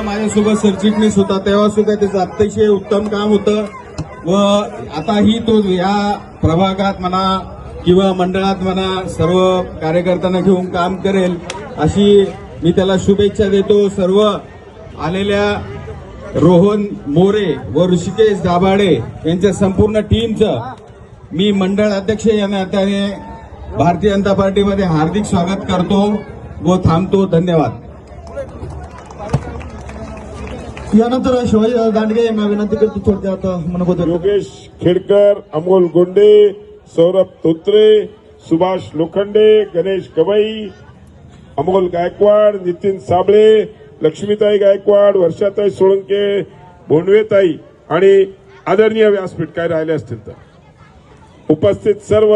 सुद्धा माझ्यासोबत सरचिटणीस होता तेव्हा सुद्धा त्याचं अतिशय उत्तम काम होतं. व आताही तो या प्रभागात म्हणा किंवा मंडळात म्हणा सर्व कार्यकर्त्यांना घेऊन काम करेल अशी मी त्याला शुभेच्छा देतो. सर्व आलेल्या रोहन मोरे व ऋषिकेश दाभाडे यांच्या संपूर्ण टीमचं मी मंडळ अध्यक्ष या नात्याने भारतीय जनता पार्टीमध्ये हार्दिक स्वागत करतो व थांबतो. धन्यवाद. यानंतर शिवाजी दांडगे यांना विनंती करतो थोडक्यात मनोगत योगेश खेडकर अमोल गोंडे सौरभ तोत्रे सुभाष लोखंडे गणेश गवई अमोल गायकवाड नितीन साबळे लक्ष्मीताई गायकवाड वर्षाताई सोळंके भोंडवेताई आणि आदरणीय व्यासपीठ काय राहिले असतील तर. उपस्थित सर्व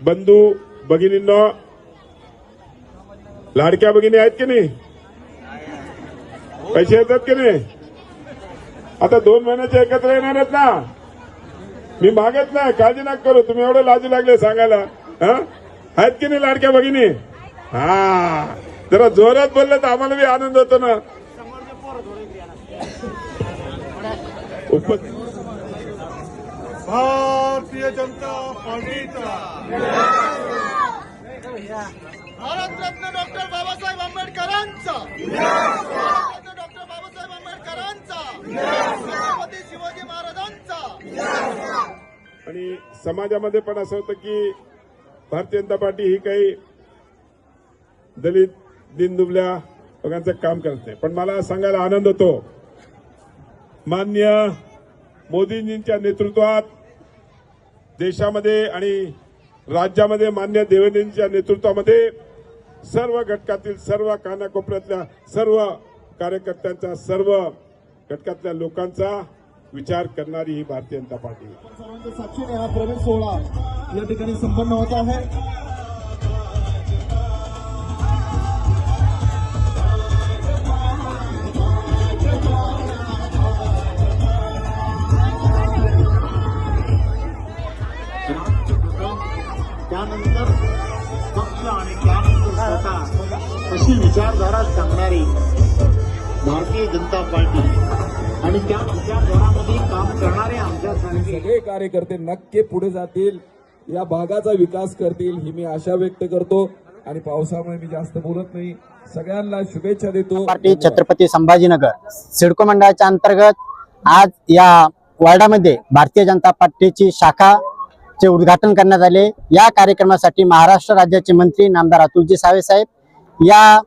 बंधू भगिनींना लाडक्या भगिनी आहेत की नाही? पैसे येतात की नाही? आता दोन महिन्याचे एकत्र येणार आहेत ना? मी मागत नाही काळजी नका करू तुम्ही एवढं लाजू लागले सांगायला. हा? आहेत की नाही लाडक्या भगिनी? हा. जरा जोरात बोललं तर आम्हाला बी आनंद होतो ना. भारतीय जनता पार्टीचा. भारतरत्न डॉक्टर बाबासाहेब आंबेडकरांचा भारतरत्न डॉक्टर बाबासाहेब आंबेडकरांचा छत्रपती शिवाजी महाराजांचा आणि समाजामध्ये पण असं होतं की भारतीय जनता पार्टी ही काही दलित दिनदुबल्या लोकांचं काम करते पण मला सांगायला आनंद होतो. मान्य मोदीजींच्या नेतृत्वात देशामध्ये आणि राज्यामध्ये मान्य देवेंद्रजींच्या नेतृत्वामध्ये सर्व घटकातील सर्व कानाकोपऱ्यातल्या सर्व कार्यकर्त्यांचा सर्व घटकातल्या लोकांचा विचार करणारी ही भारतीय जनता पार्टी. सर्वांच्या साक्षीने हा प्रवेश सोहळा संपन्न होत आहे त्यानंतर पक्ष आणि विचारधारा सांगणारी भारतीय जनता पार्टी आणि त्या विचारधारामध्ये काम करणारे आमच्यासारखे सगळे कार्यकर्ते नक्की पुढे जातील. या भागाचा विकास करतील ही मी आशा व्यक्त करतो. आणि पावसामुळे मी जास्त बोलत नाही. सगळ्यांना शुभेच्छा देतो. पार्टी छत्रपती संभाजीनगर सिडको मंडळाच्या अंतर्गत आज या वॉर्डामध्ये भारतीय जनता पार्टीची शाखाचे उद्घाटन करण्यात आले. या कार्यक्रमासाठी महाराष्ट्र राज्याचे मंत्री नामदार अतुलजी सावे साहेब या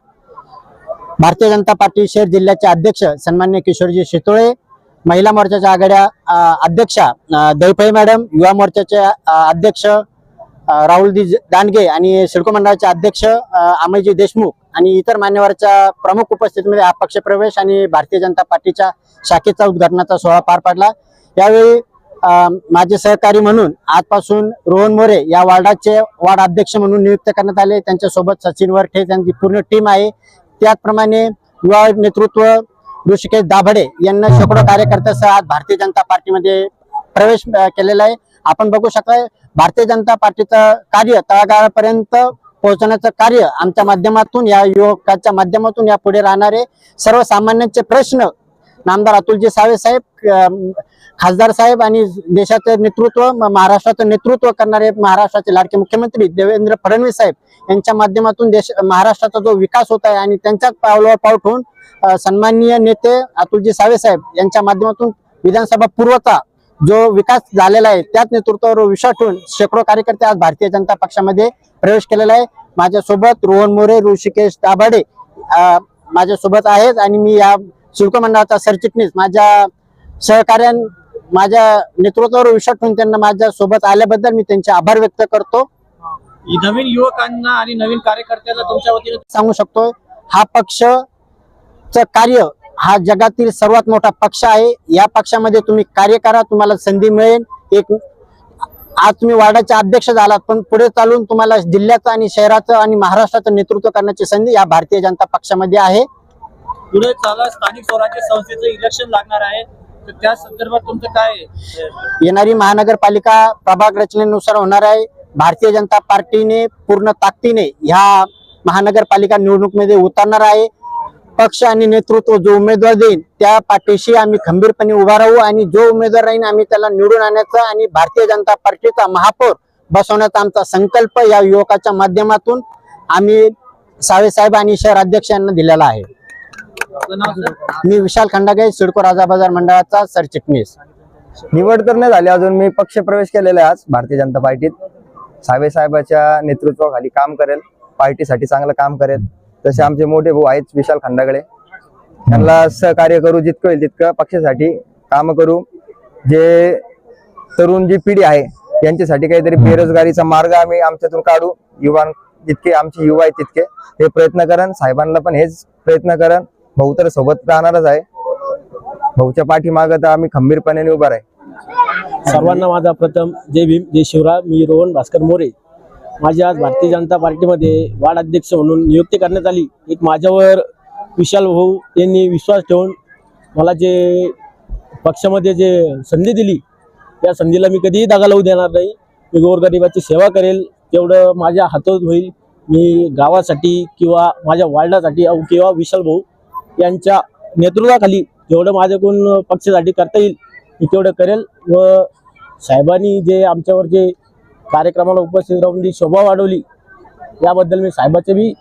भारतीय जनता पार्टी शहर जिल्ह्याचे अध्यक्ष सन्मान्य किशोरजी शितोळे महिला मोर्चाच्या आघाड्या अध्यक्षा अ, मॅडम युवा मोर्चाचे अध्यक्ष राहुलजी दानगे दांडगे आणि सिडको मंडळाचे अध्यक्ष अमयजी देशमुख आणि इतर मान्यवरच्या प्रमुख उपस्थितीमध्ये हा पक्षप्रवेश आणि भारतीय जनता पार्टीच्या शाखेचा उद्घाटनाचा सोहळा पार पडला. यावेळी माझे सहकारी म्हणून आजपासून रोहन मोरे या वार्डाचे वार्ड अध्यक्ष म्हणून नियुक्त करण्यात आले. त्यांच्यासोबत सचिन वरठे त्यांची पूर्ण टीम आहे. त्याचप्रमाणे युवा नेतृत्व ऋषिकेश दाभडे यांना शेकडो कार्यकर्त्यासह आज भारतीय जनता पार्टीमध्ये प्रवेश केलेला आहे. आपण बघू शकता भारतीय जनता पार्टीचं कार्य तळागाळापर्यंत पोहोचवण्याचं कार्य आमच्या माध्यमातून या युवकाच्या माध्यमातून या पुढे राहणारे सर्वसामान्यांचे प्रश्न नामदार अतुलजी सावे साहेब खासदार साहेब आणि देशाचं नेतृत्व म- महाराष्ट्राचं नेतृत्व करणारे महाराष्ट्राचे लाडके मुख्यमंत्री देवेंद्र फडणवीस साहेब यांच्या माध्यमातून देश महाराष्ट्राचा जो विकास होत आहे आणि त्यांच्याच पावलावर पाऊल ठेवून सन्माननीय नेते अतुलजी सावे साहेब यांच्या माध्यमातून विधानसभा पूर्वचा जो विकास झालेला आहे त्याच नेतृत्वावर विश्वास ठेवून शेकडो कार्यकर्ते आज भारतीय जनता पक्षामध्ये प्रवेश केलेला आहे. माझ्यासोबत रोहन मोरे ऋषिकेश दाभाडे माझ्यासोबत आहेत आणि मी या शुल्क मंडळाचा सरचिटणीस माझ्या सहकार्यां माझ्या नेतृत्वावर विश्वास ठेवून त्यांना माझ्या सोबत आल्याबद्दल मी त्यांचे आभार व्यक्त करतो. नवीन युवकांना आणि नवीन कार्यकर्त्यांना तुमच्या वतीने सांगू शकतो हा पक्ष कार्य हा जगातील सर्वात मोठा पक्ष आहे. या पक्षामध्ये तुम्ही कार्य करा तुम्हाला संधी मिळेल. एक आज तुम्ही वार्डाचे अध्यक्ष झालात पण पुढे चालून तुम्हाला जिल्ह्याचं आणि शहराचं आणि महाराष्ट्राचं नेतृत्व करण्याची संधी या भारतीय जनता पक्षामध्ये आहे. पुढे चाला स्थानिक स्वराज्य संस्थेचं इलेक्शन लागणार आहे. तर त्या संदर्भात तुमचं काय येणारी महानगरपालिका प्रभाग रचनेनुसार होणार आहे. भारतीय जनता पार्टीने पूर्ण ताकदीने ह्या महानगरपालिका निवडणुकीमध्ये उतरणार आहे. पक्ष आणि नेतृत्व जो उमेदवार देईल त्या पाठीशी आम्ही खंबीरपणे उभा राहू आणि जो उमेदवार राहील आम्ही त्याला निवडून आणण्याचा आणि भारतीय जनता पार्टीचा महापौर बसवण्याचा आमचा संकल्प या युवकाच्या माध्यमातून आम्ही सावेसाहेब आणि शहर अध्यक्ष यांना दिलेला आहे. मी विशाल खंडागे सिडको राजा बाजार मंडळाचा सरचिटणीस. निवड तर नाही झाली अजून मी पक्ष प्रवेश केलेला आहे आज भारतीय जनता पार्टीत. सावे साहेबाच्या नेतृत्वाखाली काम करेल पार्टीसाठी चांगलं काम करेल. तसे आमचे मोठे भाऊ आहेत विशाल खंडागळे. त्यांना सहकार्य करू जितकं होईल तितकं पक्षासाठी काम करू. जे तरुण जी पिढी आहे यांच्यासाठी काहीतरी बेरोजगारीचा मार्ग आम्ही आमच्यातून काढू. युवा जितके आमचे युवा आहेत तितके हे प्रयत्न करण. साहेबांना पण हेच प्रयत्न करण. भाऊ तर सोबत राहणारच आहे. भाऊच्या पाठीमागं तर आम्ही खंबीरपणे उभा आहे सर्वांना माझा प्रथम जय भीम जय शिवराय. मी रोहन भास्कर मोरे. माझी आज भारतीय जनता पार्टीमध्ये वार्ड अध्यक्ष म्हणून नियुक्ती करण्यात आली. एक माझ्यावर विशाल भाऊ यांनी विश्वास ठेवून मला जे पक्षामध्ये जे संधी दिली त्या संधीला मी कधीही दागा लावू देणार नाही. मी गोरगरिबाची सेवा करेल. तेवढं माझ्या हातात होईल. मी गावासाठी किंवा माझ्या वार्डासाठी अहो किंवा विशाल भाऊ यांच्या नेतृत्वाखाली जेवढं माझ्याकडून पक्षासाठी करता येईल मी तेवढं करेल. व साहेबांनी जे आमच्यावर जे कार्यक्रमाला उपस्थित राहून जी शोभा वाढवली याबद्दल मी साहेबाचे बी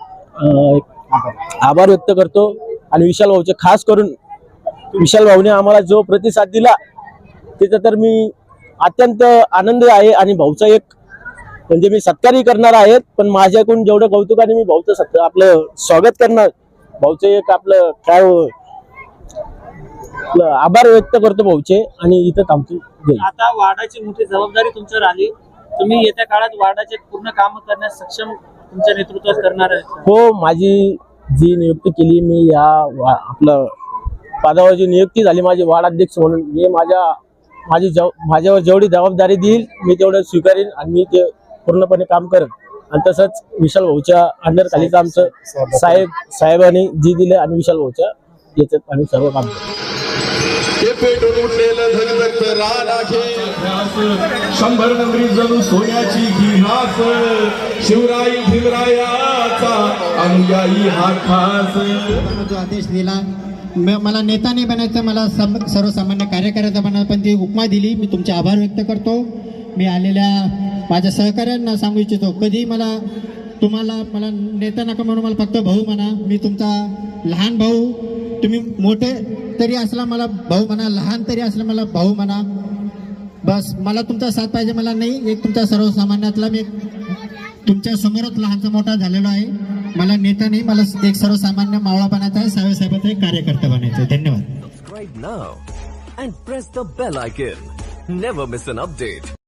आभार व्यक्त करतो. आणि विशाल भाऊचे खास करून विशाल भाऊने आम्हाला जो प्रतिसाद दिला त्याचा तर मी अत्यंत आनंदी आहे. आणि भाऊचा एक म्हणजे मी सत्कारही करणार आहेत पण माझ्याकडून जेवढं कौतुकाने मी भाऊचं सत्कार आपलं स्वागत करणार भाऊचं एक आपलं काय हो- आपलं आभार व्यक्त करतो भाऊचे आणि इथं थांबतो. आता वार्डाची मोठी जबाबदारी तुमच्यावर आली तुम्ही येत्या काळात वार्डाचे पूर्ण काम करण्यास सक्षम तुमच्या नेतृत्वात करणार आहे. हो माझी जी नियुक्ती केली मी या आपलं पदावर जी नियुक्ती झाली माझी वार्ड अध्यक्ष म्हणून मी माझ्या माझी जव माझ्यावर जेवढी जबाबदारी देईल मी तेवढं स्वीकारेन आणि मी ते पूर्णपणे काम करेन. आणि तसंच विशाल भाऊच्या अंडर खालीच आमचं साहेब साहेबांनी जी दिले आणि विशाल भाऊच्या याच्यात आम्ही सर्व काम करू ते पेटून उठलेलं धगधगत रान आहे शंभर नंबरी जणू सोन्याची घिहास शिवराई भीमरायाचा अनुयायी हा खास. जो आदेश दिला म- मला नेता नाही बनायचं मला सम- सर्वसामान्य कार्यकर्ता बनायचं पण ती उपमा दिली. मी तुमचे आभार व्यक्त करतो. मी आलेल्या माझ्या सहकाऱ्यांना सांगू इच्छितो कधी मला तुम्हाला मला नेता नका म्हणून मला फक्त भाऊ म्हणा. मी तुमचा लहान भाऊ. तुम्ही मोठे तरी असला मला भाऊ म्हणा लहान तरी असला मला भाऊ म्हणा. बस मला तुमचा साथ पाहिजे मला नाही. एक तुमचा सर्वसामान्यातला मी तुमच्या समोरच लहानचा मोठा झालेलो आहे. मला नेता नाही मला एक सर्वसामान्य मावळा बनायचा आहे साहेबाचा एक कार्यकर्ता बनायचं आहे. धन्यवाद. Subscribe now and press the bell icon. Never miss an update.